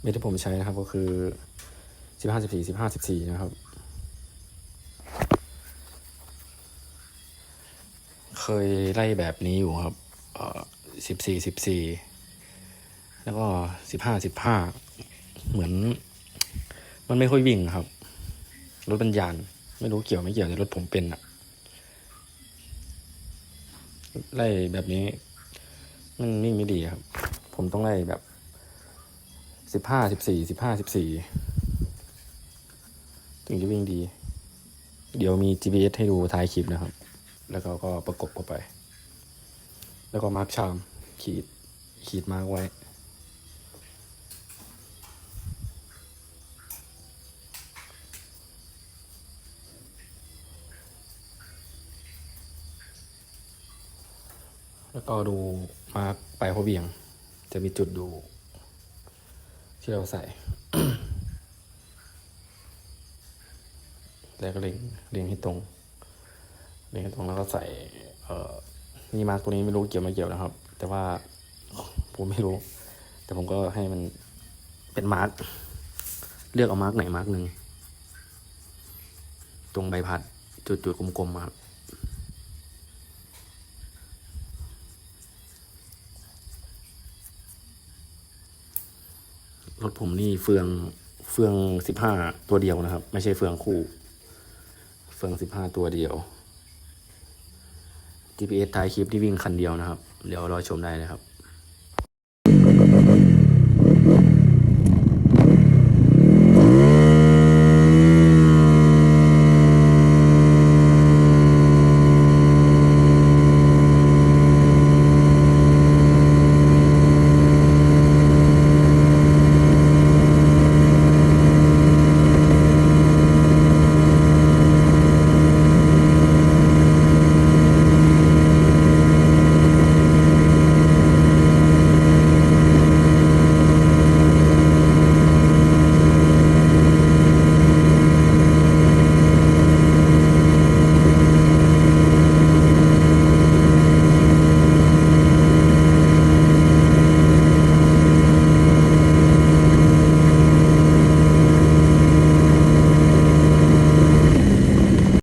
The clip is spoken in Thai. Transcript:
เม็ดที่ผมใช้นะครับก็คือสิบห้าสิบสี่สิบห้าสิบสี่นะครับ เคยไล่แบบนี้อยู่ครับสิบสี่สิบสี่แล้วก็สิบห้าสิบห้าเหมือน มันไม่ค่อยวิ่งครับ รถบรรยาน ไม่รู้เกี่ยวไม่เกี่ยวแต่รถผมเป็นอะไล่แบบนี้ มันวิ่งไม่ดีครับ ผมต้องไล่แบบ สิบห้าสิบสี่สิบห้าสิบสี่ถึงจะวิ่งดี เดี๋ยวมี GPS ให้ดูท้ายคลิปนะครับ แล้วก็ก็ประกบเข้าไป แล้วก็มาร์กชาม ขีด ขีดมาร์กไว้ แล้วก็ดูมาร์กปลายหัวเบี่ยง จะมีจุดดู ที่เราใส่แล้วก็เล็งเล็งให้ตรงเล็งให้ตรงแล้วก็ใส่เอ่อนี่มาร์กตัวนี้ไม่รู้เกี่ยวไม่เกี่ยวนะครับ แต่ว่าผมไม่รู้ แต่ผมก็ให้มันเป็นมาร์กเลือกเอามาร์กไหนมาร์กหนึ่งตรงใบพัดจุดๆกลมๆอะครับ รถผมนี่เฟืองเฟืองสิบห้าตัวเดียวนะครับ ไม่ใช่เฟืองคู่ เฟืองสิบห้าตัวเดียว GPS ท้ายคลิปที่วิ่งคันเดียวนะครับ เดี๋ยวรอชมได้เลยครับ